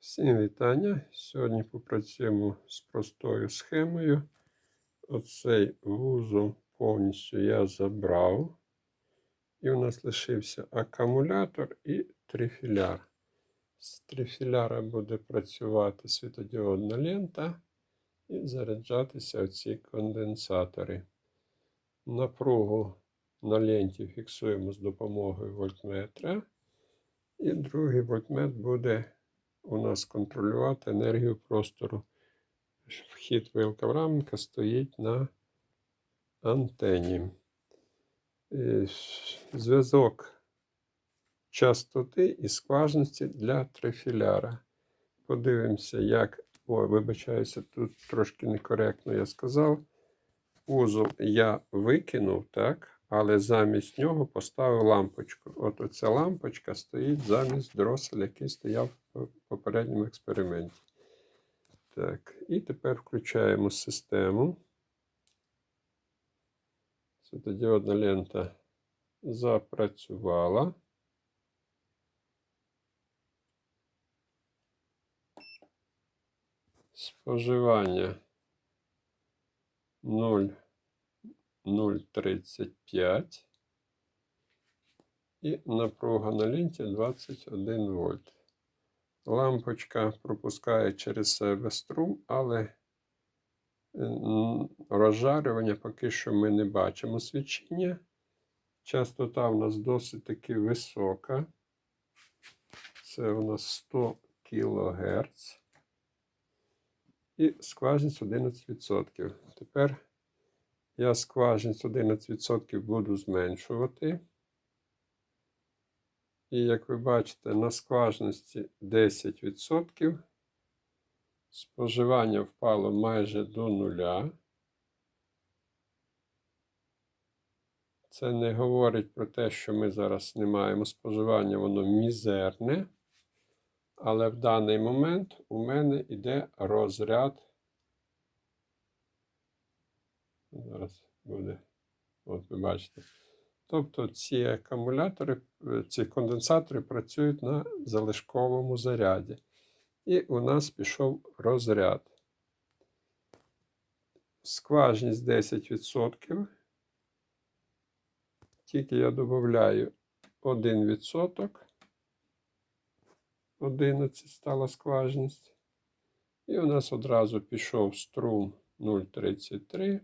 Всім вітання. Сьогодні попрацюємо з простою схемою. Оцей вузол повністю я забрав. І у нас лишився акумулятор і трифіляр. З трифіляра буде працювати світодіодна лента і заряджатися оці конденсатори. Напругу на ленті фіксуємо з допомогою вольтметра. І другий вольтмет буде у нас контролювати енергію простору. Вхід вилка в рамка стоїть на антені. Е, Зв'язок частоти і скважності для трифіляра. Подивимося, як. О, вибачаюся, тут трошки некоректно я сказав. Узол я викинув, так? Але замість нього поставив лампочку. От оця лампочка стоїть замість дроселя, який стояв в попередньому експерименті. Так, і тепер включаємо систему. Світодіодна лента запрацювала. Споживання 0. 0,35 і напруга на ленті 21 вольт. Лампочка пропускає через себе струм, але розжарювання поки що ми не бачимо свічення. Частота у нас досить таки висока. Це у нас 100 кГц. І скважність 11%. Тепер я скважність 11% буду зменшувати. І як ви бачите, на скважності 10% споживання впало майже до нуля. Це не говорить про те, що ми зараз не маємо споживання, воно мізерне. Але в даний момент у мене йде розряд. Зараз буде, от ви бачите. Тобто ці акумулятори, ці конденсатори працюють на залишковому заряді. І у нас пішов розряд. Скважність 10%. Тільки я додаю 1%. 11 стала скважність. І у нас одразу пішов струм 0,33.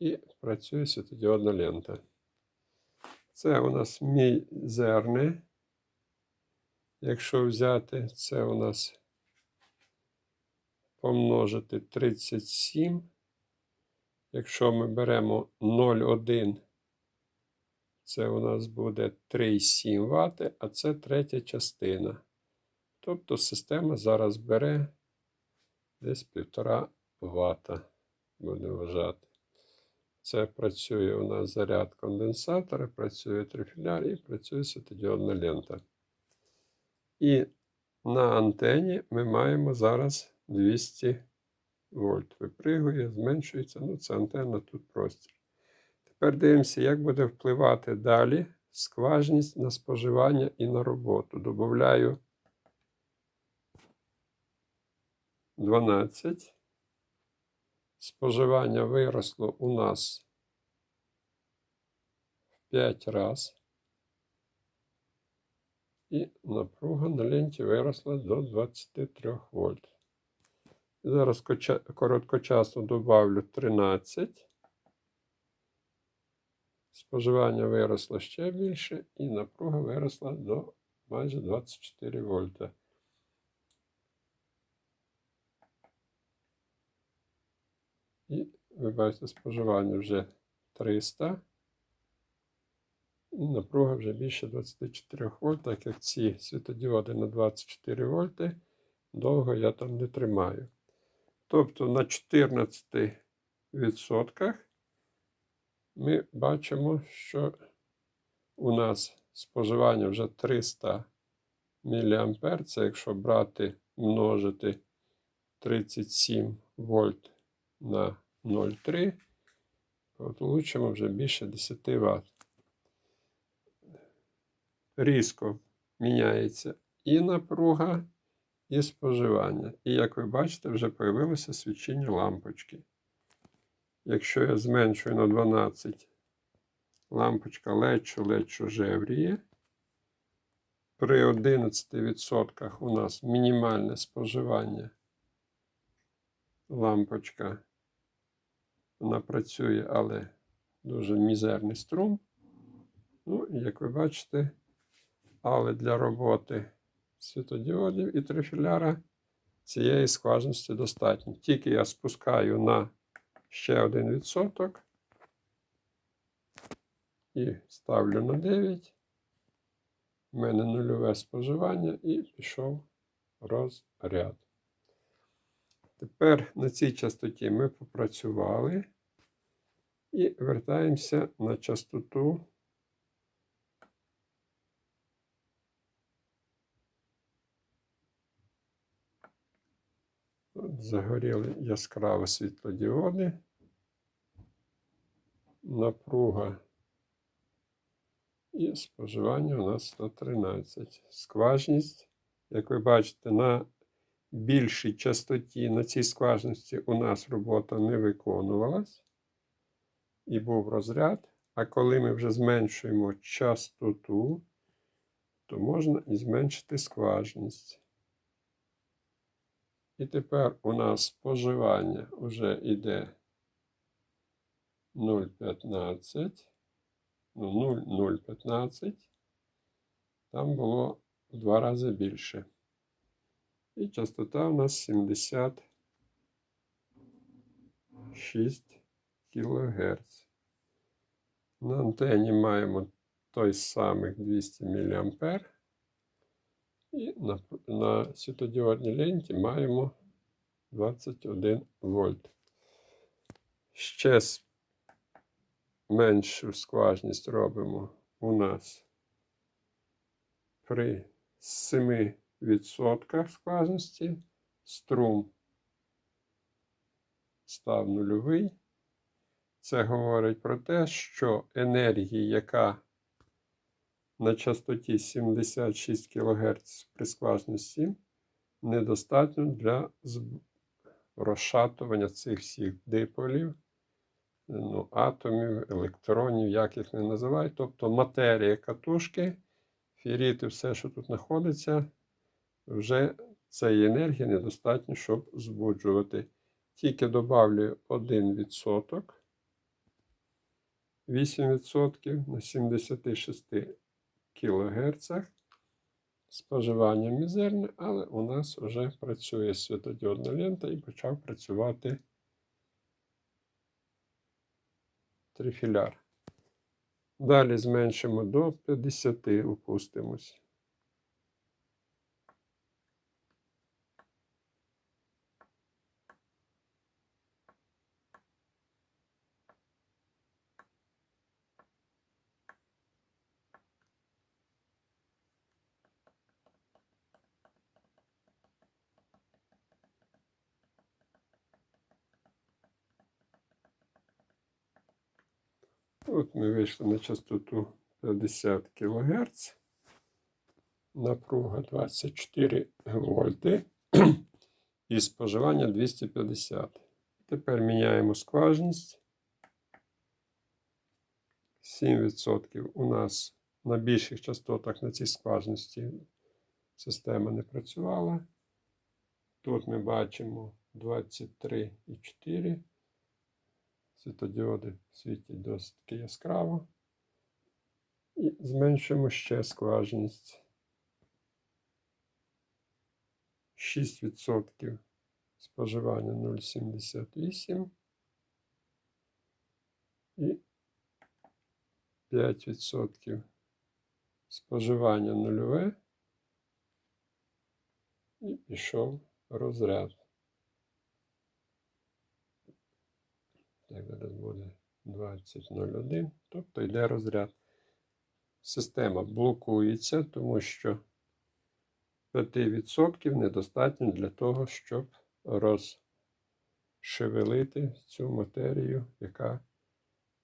І працює світодіодна лента. Це у нас мізерне. Якщо взяти, це у нас помножити 37. Якщо ми беремо 0,1, це у нас буде 3,7 Вт, а це третя частина. Тобто система зараз бере десь 1,5 Вт, будемо вважати. Це працює у нас заряд конденсатора, працює трифіляр і працює світодіодна лента. І на антені ми маємо зараз 200 вольт. Випригує, зменшується. Ну, це антенна тут простір. Тепер дивимося, як буде впливати далі скважність на споживання і на роботу. Добавляю 12. Споживання виросло у нас в 5 раз. І напруга на ленті виросла до 23 вольт. Зараз короткочасно добавлю 13. Споживання виросло ще більше, і напруга виросла до майже 24 вольта. І ви бачите, споживання вже 300. І напруга вже більше 24 вольт, так як ці світодіоди на 24 вольти, довго я там не тримаю. Тобто на 14% ми бачимо, що у нас споживання вже 300 мА. Це якщо брати множити 37 вольт на 0,3, получимо вже більше 10 Вт. Різко міняється і напруга, і споживання. І як ви бачите, вже появилося свічення лампочки. Якщо я зменшую на 12, лампочка лечо лечо жевріє. При 11% у нас мінімальне споживання. Лампочка вона працює, але дуже мізерний струм. Ну, як ви бачите, але для роботи світодіодів і трифіляра цієї скважності достатньо. Тільки я спускаю на ще 1% і ставлю на 9. У мене нульове споживання і пішов розряд. Тепер на цій частоті ми попрацювали і вертаємося на частоту. От загоріли яскраво світлодіоди. Напруга і споживання у нас 113. Скважність, як ви бачите, на більшій частоті на цій скважності у нас робота не виконувалась. І був розряд. А коли ми вже зменшуємо частоту, то можна і зменшити скважність. І тепер у нас споживання вже йде 0,15. Ну, 0,015. Там було в два рази більше. І частота у нас 76 кГц. На антені маємо той самий 200 мА. І на, на світодіодній ленті маємо 21 вольт. Ще с- меншу скважність робимо у нас при 7% скважності струм став нульовий. Це говорить про те, що енергії, яка на частоті 76 кГц при скважності, недостатньо для розшатування цих всіх диполів, ну, атомів, електронів, як їх не називають. Тобто матерія катушки, і все, що тут знаходиться, вже цієї енергії недостатньо, щоб збуджувати. Тільки добавлю 1%. 8% на 76 кГц. Споживання мізерне, але у нас вже працює світодіодна лента і почав працювати трифіляр. Далі зменшимо до 50, опустимось. От ми вийшли на частоту 50 кГц. Напруга 24 вольти і споживання 250. Тепер міняємо скважність. 7% у нас на більших частотах на цій скважності система не працювала. Тут ми бачимо 23,4. Світодіоди світять досить яскраво. І зменшуємо ще скважність. 6% споживання 0,78 і 5% споживання нульове. І пішов розряд. Так, зараз буде 20.01, тобто йде розряд. Система блокується, тому що 5% недостатньо для того, щоб розшевелити цю матерію, яка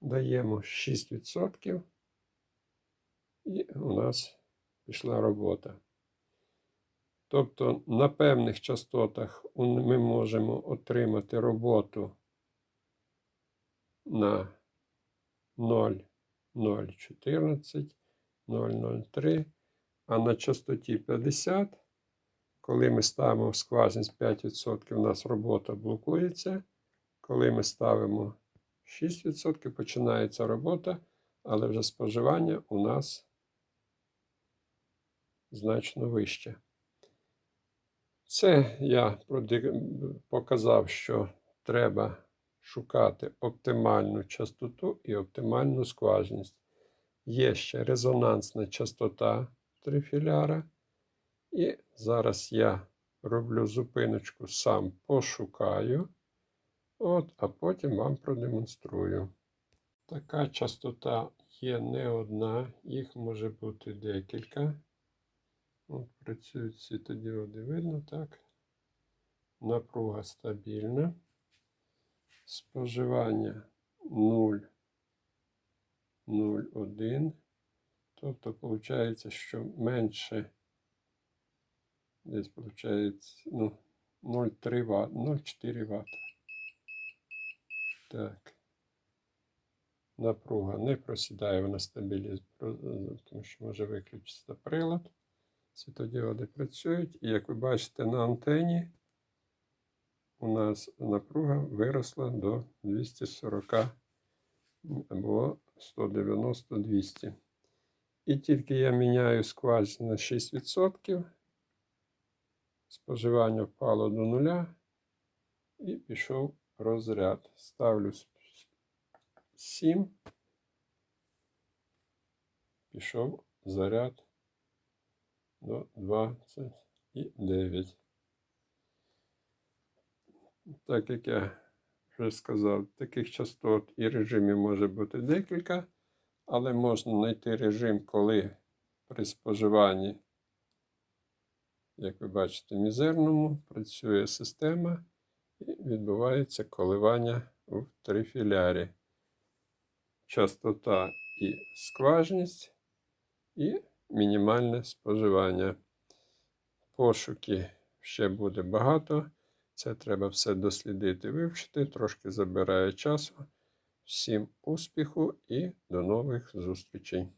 даємо 6%. І у нас пішла робота. Тобто на певних частотах ми можемо отримати роботу на 0,014, 0,03, а на частоті 50, коли ми ставимо скважність 5%, у нас робота блокується. Коли ми ставимо 6%, починається робота, але вже споживання у нас значно вище. Це я показав, що треба шукати оптимальну частоту і оптимальну скважність. Є ще резонансна частота трифіляра. І зараз я роблю зупиночку, сам пошукаю. От, а потім вам продемонструю. Така частота є не одна, їх може бути декілька. От працюють світодіоди, видно, так? Напруга стабільна. Споживання 0, 0,1. Тобто, виходить, що менше, десь виходить, ну, 0,3 Вт, 0,4 Вт. Так. Напруга не просідає, вона стабілізує, тому що може виключитися прилад. Світодіоди працюють, і як ви бачите на антені, у нас напруга виросла до 240 або 190-200. І тільки я міняю скважину на 6%, споживання впало до нуля і пішов розряд. Ставлю 7, пішов заряд до 29. Так як я вже сказав, таких частот і режимів може бути декілька, але можна знайти режим, коли при споживанні, як ви бачите, мізерному працює система і відбувається коливання в трифілярі. Частота і скважність, і мінімальне споживання. Пошуки ще буде багато. Це треба все дослідити, вивчити, трошки забирає часу. Всім успіху і до нових зустрічей!